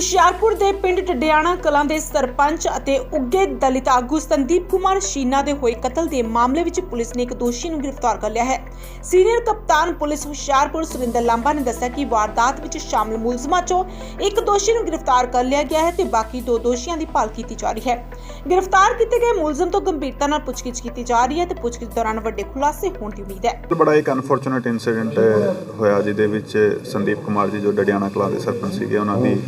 ਹੁਸ਼ਿਆਰਪੁਰ ਦੇ ਪਿੰਡ ਟਡਿਆਣਾ ਕਲਾਂ ਦੇ ਸਰਪੰਚ ਅਤੇ ਉੱਗੇ ਦਲਿਤ ਆਗੂ ਸੰਦੀਪ ਕੁਮਾਰ ਸ਼ੀਨਾ ਦੇ ਹੋਏ ਕਤਲ ਦੇ ਮਾਮਲੇ ਵਿੱਚ ਪੁਲਿਸ ਨੇ ਇੱਕ ਦੋਸ਼ੀ ਨੂੰ ਗ੍ਰਿਫਤਾਰ ਕਰ ਲਿਆ ਹੈ। ਸੀਨੀਅਰ ਕਪਤਾਨ ਪੁਲਿਸ ਹੁਸ਼ਿਆਰਪੁਰ ਸੁਰਿੰਦਰ ਲਾਂਬਾ ਨੇ ਦੱਸਿਆ ਕਿ ਵਾਰਦਾਤ ਵਿੱਚ ਸ਼ਾਮਲ ਮੁਲਜ਼ਮਾਂ 'ਚੋਂ ਇੱਕ ਦੋਸ਼ੀ ਨੂੰ ਗ੍ਰਿਫਤਾਰ ਕਰ ਲਿਆ ਗਿਆ ਹੈ ਤੇ ਬਾਕੀ ਦੋ ਦੋਸ਼ੀਆਂ ਦੀ ਭਾਲ ਕੀਤੀ ਜਾ ਰਹੀ ਹੈ। ਗ੍ਰਿਫਤਾਰ ਕੀਤੇ ਗਏ ਮੁਲਜ਼ਮ ਤੋਂ ਗੰਭੀਰਤਾ ਨਾਲ ਪੁੱਛਗਿੱਛ ਕੀਤੀ ਜਾ ਰਹੀ ਹੈ ਤੇ ਪੁੱਛਗਿੱਛ ਦੌਰਾਨ ਵੱਡੇ ਖੁਲਾਸੇ ਹੋਣ ਦੀ ਉਮੀਦ ਹੈ। ਬੜਾ ਇੱਕ ਅਨਫੋਰਚੂਨੇਟ ਇਨਸੀਡੈਂਟ ਹੋਇਆ, ਜਿਹਦੇ ਵਿੱਚ ਸੰਦੀਪ ਕੁਮਾਰ ਜੀ ਜੋ ਡੜਿਆਣਾ ਕਲਾਂ ਦੇ ਸਰਪੰਚ ਸੀਗੇ, ਉਹਨਾਂ ਦੀ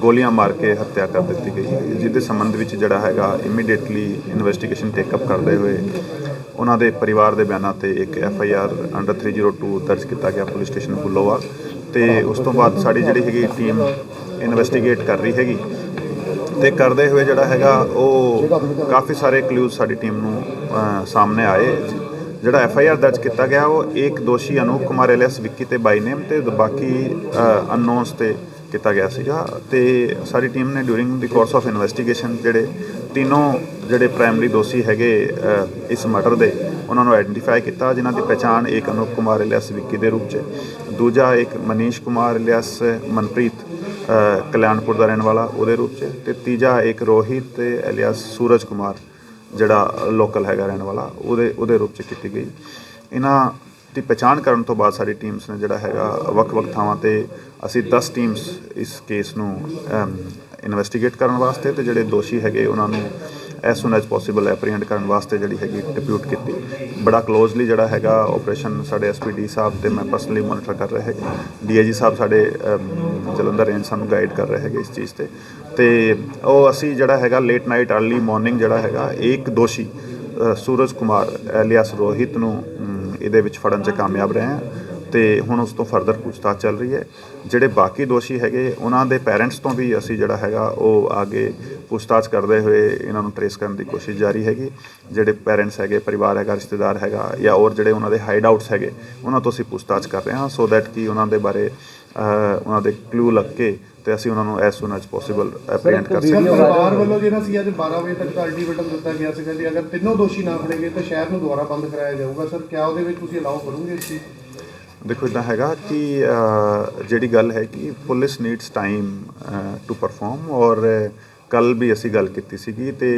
ਗੋਲੀਆਂ ਮਾਰ ਕੇ ਹੱਤਿਆ ਕਰ ਦਿੱਤੀ ਗਈ ਜਿਹਦੇ ਸੰਬੰਧ ਵਿੱਚ ਜਿਹੜਾ ਹੈਗਾ ਇਮੀਡੀਏਟਲੀ ਇਨਵੈਸਟੀਗੇਸ਼ਨ ਟੇਕ ਅਪ ਕਰਦੇ ਹੋਏ ਉਹਨਾਂ ਦੇ ਪਰਿਵਾਰ ਦੇ ਬਿਆਨਾਂ ਤੇ ਇੱਕ ਐਫ ਆਈ ਆਰ ਅੰਡਰ 302 ਦਰਜ ਕੀਤਾ ਗਿਆ ਪੁਲਿਸ ਸਟੇਸ਼ਨ ਬੁੱਲੋਵਾ ਤੇ ਉਸ ਤੋਂ ਬਾਅਦ ਸਾਡੀ ਜਿਹੜੀ ਹੈਗੀ ਟੀਮ ਇਨਵੈਸਟੀਗੇਟ ਕਰ ਰਹੀ ਹੈਗੀ ਤੇ ਕਰਦੇ ਹੋਏ ਜਿਹੜਾ ਹੈਗਾ, ਉਹ ਕਾਫੀ ਸਾਰੇ ਕਲੂਜ਼ ਸਾਡੀ ਟੀਮ ਨੂੰ ਸਾਹਮਣੇ ਆਏ। ਜਿਹੜਾ ਐਫ ਆਈ ਆਰ ਦਰਜ ਕੀਤਾ ਗਿਆ, ਉਹ ਇੱਕ ਦੋਸ਼ੀ ਅਨੂਪ ਕੁਮਾਰ ਐਲੀਅਸ ਵਿੱਕੀ ਤੇ ਬਾਈ ਨੇਮ ਤੇ ਬਾਕੀ ਅਨਨੋਨਸ ਤੇ ਕੀਤਾ ਗਿਆ ਸੀਗਾ ਤੇ ਸਾਡੀ ਟੀਮ ਨੇ during the course of investigation ਜਿਹੜੇ ਤਿੰਨੋਂ ਜਿਹੜੇ ਪ੍ਰਾਇਮਰੀ ਦੋਸ਼ੀ ਹੈਗੇ ਇਸ ਮਰਡਰ ਦੇ, ਉਹਨਾਂ ਨੂੰ ਆਇਡੈਂਟੀਫਾਈ ਕੀਤਾ, ਜਿਨ੍ਹਾਂ ਦੀ ਪਛਾਣ ਇੱਕ ਅਨੂਪ ਕੁਮਾਰ ਐਲੀਅਸ ਵਿੱਕੀ ਦੇ ਰੂਪ 'ਚ ਦੂਜਾ ਇੱਕ ਮਨੀਸ਼ ਕੁਮਾਰ ਐਲੀਅਸ ਮਨਪ੍ਰੀਤ ਕਲਿਆਣਪੁਰ ਦਾ ਰਹਿਣ ਵਾਲਾ ਉਹਦੇ ਰੂਪ 'ਚ ਤੇ ਤੀਜਾ ਇੱਕ ਰੋਹਿਤ ਤੇ ਸੂਰਜ ਕੁਮਾਰ ਜਿਹੜਾ ਲੋਕਲ ਹੈਗਾ ਰਹਿਣ ਵਾਲਾ, ਉਹਦੇ ਉਹਦੇ ਰੂਪ 'ਚ ਕੀਤੀ ਗਈ। ਇਹਨਾਂ ਦੀ ਪਛਾਣ ਕਰਨ ਤੋਂ ਬਾਅਦ ਸਾਡੀ ਟੀਮਸ ਨੇ ਜਿਹੜਾ ਹੈਗਾ ਵੱਖ-ਵੱਖ ਥਾਵਾਂ ਤੇ ਅਸੀਂ 10 ਟੀਮਸ ਇਸ ਕੇਸ ਨੂੰ ਇਨਵੈਸਟੀਗੇਟ ਕਰਨ ਵਾਸਤੇ ਤੇ ਜਿਹੜੇ ਦੋਸ਼ੀ ਹੈਗੇ ਉਹਨਾਂ ਨੂੰ as soon as possible apprehend ਕਰਨ ਵਾਸਤੇ ਜਿਹੜੀ ਹੈਗੀ ਡਿਪਿਊਟ ਕੀਤੀ। ਬੜਾ ਕਲੋਜ਼ਲੀ ਜਿਹੜਾ ਹੈਗਾ ਆਪਰੇਸ਼ਨ ਸਾਡੇ ਐਸਪੀਡੀ ਸਾਹਿਬ ਤੇ ਮੈਂ ਪਰਸਨਲੀ ਮੋਨੀਟਰ ਕਰ ਰਹੇ ਹੈਗੇ। ਡੀਆਈਜੀ ਸਾਹਿਬ ਸਾਡੇ ਜਲੰਧਰ ਰੇਂਜ ਸਾਨੂੰ ਗਾਈਡ ਕਰ ਰਹੇ ਹੈਗੇ ਇਸ ਚੀਜ਼ ਤੇ। ਤੇ ਉਹ ਅਸੀਂ ਜਿਹੜਾ ਹੈਗਾ ਲੇਟ ਨਾਈਟ अर्ਲੀ ਮਾਰਨਿੰਗ ਜਿਹੜਾ ਹੈਗਾ, ਇੱਕ ਦੋਸ਼ੀ ਸੂਰਜ ਕੁਮਾਰ ਐਲੀਅਸ ਰੋਹਿਤ ਨੂੰ ਇਹਦੇ ਵਿੱਚ ਫੜਨ 'ਚ ਕਾਮਯਾਬ ਰਹੇ ਹਾਂ ਤੇ ਹੁਣ ਉਸ ਤੋਂ ਫਰਦਰ ਪੁੱਛਤਾਛ ਚੱਲ ਰਹੀ ਹੈ। ਜਿਹੜੇ ਬਾਕੀ ਦੋਸ਼ੀ ਹੈਗੇ, ਉਹਨਾਂ ਦੇ ਪੈਰੈਂਟਸ ਤੋਂ ਵੀ ਅਸੀਂ ਜਿਹੜਾ ਹੈਗਾ, ਉਹ ਅੱਗੇ ਪੁੱਛਤਾਛ ਕਰਦੇ ਹੋਏ ਇਹਨਾਂ ਨੂੰ ਟਰੇਸ ਕਰਨ ਦੀ ਕੋਸ਼ਿਸ਼ ਜਾਰੀ ਹੈਗੀ। ਜਿਹੜੇ ਪੈਰੈਂਟਸ ਹੈਗੇ, ਪਰਿਵਾਰ ਹੈਗਾ, ਰਿਸ਼ਤੇਦਾਰ ਹੈਗਾ ਜਾਂ ਹੋਰ ਜਿਹੜੇ ਉਹਨਾਂ ਦੇ ਹਾਈਡ ਆਊਟਸ ਹੈਗੇ, ਉਹਨਾਂ ਤੋਂ ਅਸੀਂ ਪੁੱਛਤਾਛ ਕਰ ਰਹੇ ਹਾਂ ਸੋ ਦੈਟ ਕਿ ਉਹਨਾਂ ਦੇ ਬਾਰੇ ਉਹਨਾਂ ਦੇ ਕਲੂ ਲੱਗ ਕੇ ਤੇ ਅਸੀਂ ਉਹਨਾਂ ਨੂੰ as soon as possible apprehend ਕਰ ਸਰ ਸਕੀਏ ਪਰਿਵਾਰ ਵੱਲੋਂ ਜਿਹੜਾ ਸੀ ਅੱਜ 12 ਵਜੇ ਤੱਕ ਦਾ ਅਲਟੀਮੇਟਮ ਦਿੱਤਾ ਗਿਆ ਸੀਗਾ ਜੀ ਅਗਰ ਤਿੰਨੋਂ ਦੋਸ਼ੀ ਨਾ ਫੜੇ ਗਏ ਤਾਂ ਸ਼ਹਿਰ ਨੂੰ ਦੁਬਾਰਾ ਬੰਦ ਕਰਾਇਆ ਜਾਊਗਾ ਸਰ ਕਿਆ ਉਹਦੇ ਵਿੱਚ ਤੁਸੀਂ ਅਲਾਉ ਕਰੋਗੇ ਇਸ ਚੀਜ਼? ਦੇਖੋ ਇਦਾਂ ਹੈਗਾ ਕਿ ਜਿਹੜੀ ਗੱਲ ਹੈ ਕਿ police needs time to perform ਔਰ ਕੱਲ ਵੀ ਅਸੀਂ ਗੱਲ ਕੀਤੀ ਸੀਗੀ ਤੇ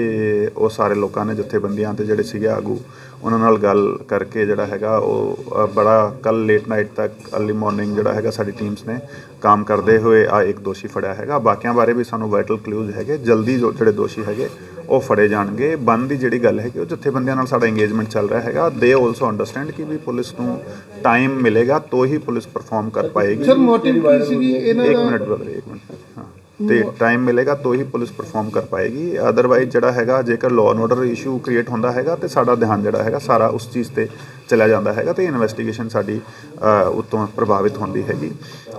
ਉਹ ਸਾਰੇ ਲੋਕਾਂ ਨੇ ਜਥੇਬੰਦੀਆਂ ਤੇ ਜਿਹੜੇ ਸੀਗੇ ਆਗੂ ਉਹਨਾਂ ਨਾਲ ਗੱਲ ਕਰਕੇ ਜਿਹੜਾ ਹੈਗਾ ਉਹ ਬੜਾ ਕੱਲ ਲੇਟ ਨਾਈਟ ਤੱਕ अर्ਲੀ ਮਾਰਨਿੰਗ ਜਿਹੜਾ ਹੈਗਾ ਸਾਡੀ ਟੀਮਸ ਨੇ ਕੰਮ ਕਰਦੇ ਹੋਏ ਆ ਇੱਕ ਦੋਸ਼ੀ ਫੜਿਆ ਹੈਗਾ। ਬਾਕੀਆਂ ਬਾਰੇ ਵੀ ਸਾਨੂੰ ਵਾਈਟਲ ਕਲੂਜ਼ ਹੈਗੇ ਜਲਦੀ ਜੋ ਜਿਹੜੇ ਦੋਸ਼ੀ ਹੈਗੇ ਉਹ ਫੜੇ ਜਾਣਗੇ। ਬੰਦ ਦੀ ਜਿਹੜੀ ਗੱਲ ਹੈ ਕਿ ਉਹ ਜਥੇਬੰਦੀਆਂ ਨਾਲ ਸਾਡਾ ਇੰਗੇਜਮੈਂਟ ਚੱਲ ਰਿਹਾ ਹੈਗਾ। ਦੇ ਆਲਸੋ ਅੰਡਰਸਟੈਂਡ ਕਿ ਵੀ ਪੁਲਿਸ ਨੂੰ ਟਾਈਮ ਮਿਲੇਗਾ ਤਾਂ ਹੀ ਪੁਲਿਸ ਪਰਫਾਰਮ ਕਰ ਪਾਏਗੀ। ਸਰ ਮੋਟਿਵ ਕੀ ਸੀਗੀ? ਇਹਨਾਂ ਇੱਕ ਦਾ ਮਿੰਟ ਬ੍ਰਦਰ ਇੱਕ ਮਿੰਟ। ਹਾਂ ਤੇ ਟਾਈਮ ਮਿਲੇਗਾ ਤਾਂ ਹੀ ਪੁਲਿਸ ਪਰਫਾਰਮ ਕਰ ਪਾਏਗੀ। ਅਦਰਵਾਈਜ਼ ਜਿਹੜਾ ਹੈਗਾ ਜੇਕਰ law and order issue create ਹੁੰਦਾ ਹੈਗਾ ਤੇ ਸਾਡਾ ਧਿਆਨ ਜਿਹੜਾ ਹੈਗਾ ਸਾਰਾ ਉਸ ਚੀਜ਼ ਤੇ ਚਲਾ ਜਾਂਦਾ ਹੈਗਾ ਤੇ ਇਨਵੈਸਟੀਗੇਸ਼ਨ ਸਾਡੀ ਉਤੋਂ ਪ੍ਰਭਾਵਿਤ ਹੁੰਦੀ ਹੈਗੀ।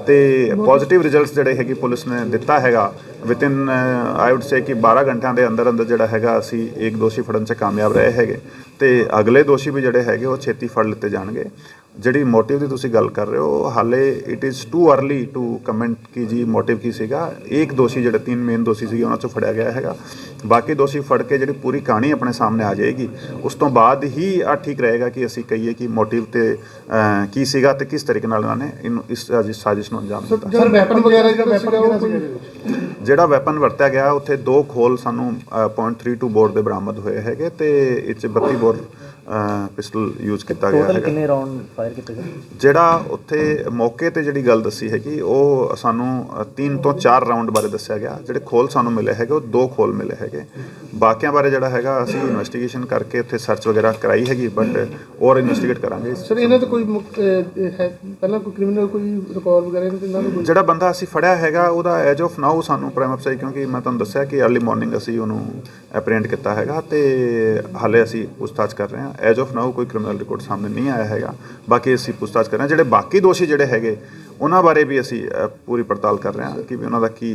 ਤੇ ਪੋਜ਼ਿਟਿਵ ਰਿਜ਼ਲਟਸ ਜਿਹੜੇ ਹੈਗੀ ਪੁਲਿਸ ਨੇ ਦਿੱਤਾ ਹੈਗਾ ਵਿਦਿਨ ਆਈ ਊਡ ਸੇ ਕਿ 12 ਘੰਟਿਆਂ ਦੇ ਅੰਦਰ ਅੰਦਰ ਜਿਹੜਾ ਹੈਗਾ, ਅਸੀਂ ਇੱਕ ਦੋਸ਼ੀ ਫੜਨ 'ਚ ਕਾਮਯਾਬ ਰਹੇ ਹੈਗੇ। ਤੇ ਅਗਲੇ ਦੋਸ਼ੀ ਵੀ ਜਿਹੜੇ ਹੈਗੇ, ਉਹ ਛੇਤੀ ਫੜ ਲਿੱਤੇ ਜਾਣਗੇ। ਜਿਹੜੀ ਮੋਟਿਵ ਦੀ ਤੁਸੀਂ ਗੱਲ ਕਰ ਰਹੇ ਹੋ, ਹਾਲੇ it is too early to comment ਕਿ ਜੀ ਮੋਟਿਵ ਕੀ ਸੀਗਾ। ਇੱਕ ਦੋਸ਼ੀ ਜਿਹੜੇ ਤਿੰਨ ਮੇਨ ਦੋਸ਼ੀ ਸੀਗੇ, ਉਹਨਾਂ ਚੋਂ ਫੜਿਆ ਗਿਆ ਹੈਗਾ। ਬਾਕੀ ਦੋਸ਼ੀ ਫੜ ਕੇ ਜਿਹੜੀ ਪੂਰੀ ਕਹਾਣੀ ਆਪਣੇ ਸਾਹਮਣੇ ਆ ਜਾਏਗੀ। ਉਸ ਤੋਂ ਬਾਅਦ ਹੀ ਆ ਠੀਕ ਰਹੇਗਾ ਕਿ ਅਸੀਂ ਕਹੀਏ ਕਿ ਮੋਟਿਵ ਤੇ ਕੀ ਸੀਗਾ ਤੇ ਕਿਸ ਤਰੀਕੇ ਨਾਲ ਉਹਨਾਂ ਨੇ ਇਹਨੂੰ ਇਸ ਸਾਜ਼ਿਸ਼ ਸਾਜ਼ਿਸ਼ ਨੂੰ ਅੰਜਾਮ ਦਿੱਤਾ। ਸਰ ਵੈਪਨ ਵਗੈਰਾ ਜਿਹੜਾ ਵੈਪਨ ਜਿਹੜਾ ਵੈਪਨ ਵਰਤਿਆ ਗਿਆ ਉੱਥੇ ਦੋ ਖੋਲ ਸਾਨੂੰ ਅ, .32 ਬੋਰ ਦੇ ਬਰਾਮਦ ਹੋਏ ਹੈਗੇ ਤੇ ਇਹ 'ਚ 32 ਬੋਰ ਪਿਸਟਲ ਯੂਜ਼ ਕੀਤਾ ਗਿਆ ਟੋਟਲ ਹੈਗਾ। ਕਿੰਨੇ ਰਾਉਂਡ ਫਾਇਰ ਕੀਤੇ ਗਏ? ਜਿਹੜਾ ਉੱਥੇ ਮੌਕੇ ਤੇ ਜਿਹੜੀ ਗੱਲ ਦੱਸੀ ਹੈਗੀ ਉਹ ਸਾਨੂੰ 3 ਤੋਂ 4 ਰਾਉਂਡ ਬਾਰੇ ਦੱਸਿਆ ਗਿਆ। ਜਿਹੜੇ ਖੋਲ ਸਾਨੂੰ ਮਿਲੇ ਹੈਗੇ ਉਹ ਦੋ ਖੋਲ ਮਿਲੇ ਹੈਗੇ। ਬਾਕੀਆਂ ਬਾਰੇ ਜਿਹੜਾ ਹੈਗਾ ਅਸੀਂ ਇਨਵੈਸਟੀਗੇਸ਼ਨ ਕਰਕੇ ਉੱਥੇ ਸਰਚ ਵਗੈਰਾ ਕਰਾਈ ਹੈਗੀ ਬਟ ਹੋਰ ਇਨਵੈਸਟੀਗੇਟ ਕਰਾਂਗੇ। ਸਰ ਇਹਨਾਂ ਤੇ ਕੋਈ ਪਹਿਲਾਂ ਕੋਈ ਕ੍ਰਿਮੀਨਲ ਕੋਈ ਰਿਕਾਰਡ ਵਗੈਰਾ ਇਹਨਾਂ ਤੇ ਇਹਨਾਂ ਦਾ ਕੋਈ? ਜਿਹੜਾ ਬੰਦਾ ਅਸੀਂ ਫੜਿਆ ਹੈਗਾ ਉਹਦਾ ਐਜ ਆਫ ਨਾਓ ਸਾਨੂੰ ਪ੍ਰਾਈਮ ਅਫਸਰ ਕਿਉਂਕਿ ਮੈਂ ਤੁਹਾਨੂੰ ਦੱਸਿਆ ਕਿ अर्ਲੀ ਮਾਰਨਿੰਗ ਅਸੀਂ ਉਹਨੂੰ ਐਪਰੀਹੈਂਡ ਕੀਤਾ ਹੈਗਾ ਤੇ ਹਾਲੇ ਅਸੀਂ ਪੁੱਛਤਾਛ ਕਰ ਰਹੇ ਹਾਂ। ਐਜ ਆਫ ਨਾਓ ਕੋਈ ਕ੍ਰਿਮੀਨਲ ਰਿਕਾਰਡ ਸਾਹਮਣੇ ਨਹੀਂ ਆਇਆ ਹੈਗਾ। ਬਾਕੀ ਅਸੀਂ ਪੁੱਛਤਾਛ ਕਰ ਰਹੇ ਹਾਂ। ਜਿਹੜੇ ਬਾਕੀ ਦੋਸ਼ੀ ਜਿਹੜੇ ਹੈਗੇ ਉਹਨਾਂ ਬਾਰੇ ਵੀ ਅਸੀਂ ਪੂਰੀ ਪੜਤਾਲ ਕਰ ਰਹੇ ਹਾਂ ਕਿ ਵੀ ਉਹਨਾਂ ਦਾ ਕੀ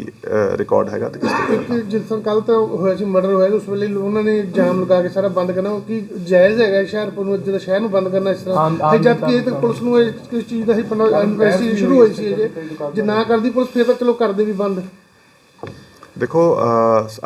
ਰਿਕਾਰਡ ਹੈਗਾ ਤੇ ਕਿਸ ਇੱਕ ਜਿਸ ਤਰ੍ਹਾਂ ਕੱਲ ਤਾਂ ਹੋਇਆ ਸੀ ਮਰਡਰ ਹੋਇਆ ਸੀ, ਉਸ ਵੇਲੇ ਉਹਨਾਂ ਨੇ ਜਾਮ ਲਗਾ ਕੇ ਸਾਰਾ ਬੰਦ ਕਰਨਾ ਕੀ ਜਾਇਜ਼ ਹੈਗਾ ਹੁਸ਼ਿਆਰਪੁਰ ਨੂੰ ਜਦੋਂ ਸ਼ਹਿਰ ਨੂੰ ਬੰਦ ਕਰਨਾ ਇਸ ਤਰ੍ਹਾਂ? ਤੇ ਜਦ ਕਿ ਇਹ ਤਾਂ ਪੁਲਿਸ ਨੂੰ ਇਹ ਕਿਸ ਚੀਜ਼ ਦਾ ਹੀ ਇਨਵੈਸਟੀਗੇਸ਼ਨ ਸ਼ੁਰੂ ਹੋਈ ਸੀ ਜੇ। ਜੇ ਨਾ ਕਰਦੀ ਪੁਲਿਸ ਫਿਰ ਤਾਂ ਚਲੋ ਕਰਦੇ ਵੀ ਬੰਦ। ਦੇਖੋ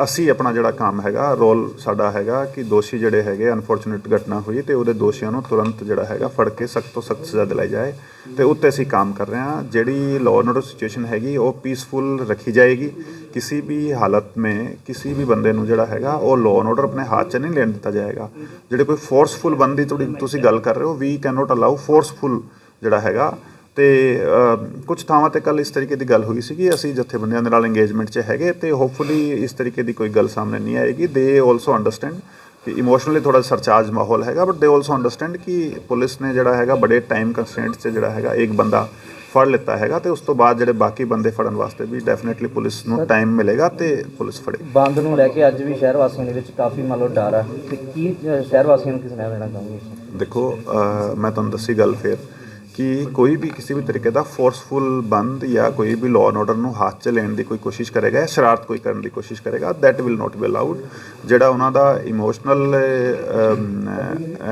ਅਸੀਂ ਆਪਣਾ ਜਿਹੜਾ ਕੰਮ ਹੈਗਾ, ਰੋਲ ਸਾਡਾ ਹੈਗਾ ਕਿ ਦੋਸ਼ੀ ਜਿਹੜੇ ਹੈਗੇ ਅਨਫੋਰਚੂਨੇਟ ਘਟਨਾ ਹੋਈ ਤੇ ਉਹਦੇ ਦੋਸ਼ੀਆਂ ਨੂੰ ਤੁਰੰਤ ਜਿਹੜਾ ਹੈਗਾ ਫੜ ਕੇ ਸਖਤ ਤੋਂ ਸਖਤ ਸਜ਼ਾ ਦਿਲਾਈ ਜਾਏ ਤੇ ਉੱਤੇ ਅਸੀਂ ਕੰਮ ਕਰ ਰਹੇ ਹਾਂ। ਜਿਹੜੀ ਲਾਅ ਐਂਡ ਆਰਡਰ ਸਿਚੁਏਸ਼ਨ ਹੈਗੀ, ਉਹ ਪੀਸਫੁਲ ਰੱਖੀ ਜਾਏਗੀ। ਕਿਸੇ ਵੀ ਹਾਲਤ ਮੇ, ਕਿਸੇ ਵੀ ਬੰਦੇ ਨੂੰ ਜਿਹੜਾ ਹੈਗਾ, ਉਹ ਲਾਅ ਐਂਡ ਆਰਡਰ ਆਪਣੇ ਹੱਥ 'ਚ ਨਹੀਂ ਲੈਣ ਦਿੱਤਾ ਜਾਏਗਾ। ਜਿਹੜੇ ਕੋਈ ਫੋਰਸਫੁਲ ਬੰਦੀ ਤੁਹਾਡੀ ਤੁਸੀਂ ਗੱਲ ਕਰ ਰਹੇ ਹੋ we can not allow forceful ਜਿਹੜਾ ਹੈਗਾ ਤੇ ਕੁਝ ਥਾਵਾਂ ਤੇ ਕੱਲ ਇਸ ਤਰੀਕੇ ਦੀ ਗੱਲ ਹੋਈ ਸੀਗੀ ਅਸੀਂ ਜਥੇਬੰਦੀਆਂ ਦੇ ਨਾਲ ਇੰਗੇਜਮੈਂਟ 'ਚ ਹੈਗੇ ਤੇ ਹੋਪਫੁਲੀ ਇਸ ਤਰੀਕੇ ਦੀ ਕੋਈ ਗੱਲ ਸਾਹਮਣੇ ਨਹੀਂ ਆਏਗੀ। ਦੇ ਆਲਸੋ ਅੰਡਰਸਟੈਂਡ ਕਿ ਇਮੋਸ਼ਨਲੀ ਥੋੜਾ ਸਰਚਾਰਜ ਮਾਹੌਲ ਹੈਗਾ ਬਟ ਦੇ ਆਲਸੋ ਅੰਡਰਸਟੈਂਡ ਕਿ ਪੁਲਿਸ ਨੇ ਜਿਹੜਾ ਹੈਗਾ ਬੜੇ ਟਾਈਮ ਕੰਸਟ੍ਰੇਂਟਸ 'ਚ ਜਿਹੜਾ ਹੈਗਾ ਇੱਕ ਬੰਦਾ ਫੜ ਲਿੱਤਾ ਹੈਗਾ ਤੇ ਉਸ ਤੋਂ ਬਾਅਦ ਜਿਹੜੇ ਬਾਕੀ ਬੰਦੇ ਫੜਨ ਵਾਸਤੇ ਵੀ ਡੈਫੀਨਿਟਲੀ ਪੁਲਿਸ ਨੂੰ ਟਾਈਮ ਮਿਲੇਗਾ ਤੇ ਪੁਲਿਸ ਫੜੇ। ਬੰਦ ਨੂੰ ਲੈ ਕੇ ਅੱਜ ਵੀ ਸ਼ਹਿਰ ਵਾਸੀਆਂ ਦੇ ਵਿੱਚ ਕਾਫੀ ਮੰਨ ਲਓ ਡਰ ਆ। ਤੇ ਕੀ ਸ਼ਹਿਰ ਵਾਸੀਆਂ ਨੂੰ ਕਿਸ ਨੇ ਦੇਣਾ ਚਾਹੁੰਗੇ? ਦੇਖੋ ਮੈਂ ਤੁਹਾਨੂੰ ਦੱਸੀ ਗੱਲ ਫੇਰ। ਕਿ ਕੋਈ ਵੀ ਕਿਸੇ ਵੀ ਤਰੀਕੇ ਦਾ ਫੋਰਸਫੁਲ ਬੰਦ ਜਾਂ ਕੋਈ ਵੀ ਲਾਅ ਐਂਡ ਆਰਡਰ ਨੂੰ ਹੱਥ 'ਚ ਲੈਣ ਦੀ ਕੋਈ ਕੋਸ਼ਿਸ਼ ਕਰੇਗਾ ਜਾਂ ਸ਼ਰਾਰਤ ਕੋਈ ਕਰਨ ਦੀ ਕੋਸ਼ਿਸ਼ ਕਰੇਗਾ that will not be allowed ਜਿਹੜਾ ਉਹਨਾਂ ਦਾ ਇਮੋਸ਼ਨਲ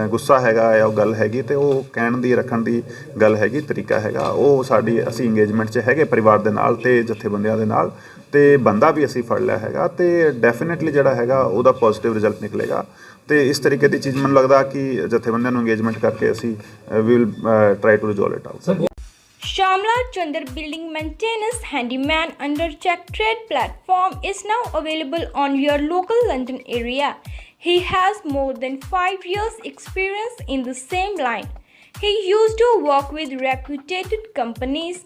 ਗੁੱਸਾ ਹੈਗਾ ਜਾਂ ਉਹ ਗੱਲ ਹੈਗੀ ਤੇ ਉਹ ਕਹਿਣ ਦੀ, ਰੱਖਣ ਦੀ ਗੱਲ ਹੈਗੀ, ਤਰੀਕਾ ਹੈਗਾ, ਉਹ ਸਾਡੀ ਅਸੀਂ ਇੰਗੇਜਮੈਂਟ 'ਚ ਹੈਗੇ ਪਰਿਵਾਰ ਦੇ ਨਾਲ ਤੇ ਜਥੇਬੰਦੀਆਂ ਦੇ ਨਾਲ। ਤੇ ਬੰਦਾ ਵੀ ਅਸੀਂ ਫੜ ਲਿਆ ਹੈਗਾ ਤੇ ਡੈਫੀਨਿਟਲੀ ਜਿਹੜਾ ਹੈਗਾ ਉਹਦਾ ਪੋਜ਼ਿਟਿਵ ਰਿਜ਼ਲਟ ਨਿਕਲੇਗਾ ਤੇ ਇਸ ਤਰੀਕੇ ਦੀ ਚੀਜ਼ ਮੈਨੂੰ ਲੱਗਦਾ ਕਿ ਜਥੇਬੰਦੀਆਂ ਨੂੰ ਇੰਗੇਜਮੈਂਟ ਕਰਕੇ ਅਸੀਂ will try to resolve it out Shamla Chandar Building Maintenance Handyman under Check Trade platform is now available on your local London area. He has more than 5 years experience in the same line. He used to work with reputed companies,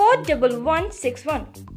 41161.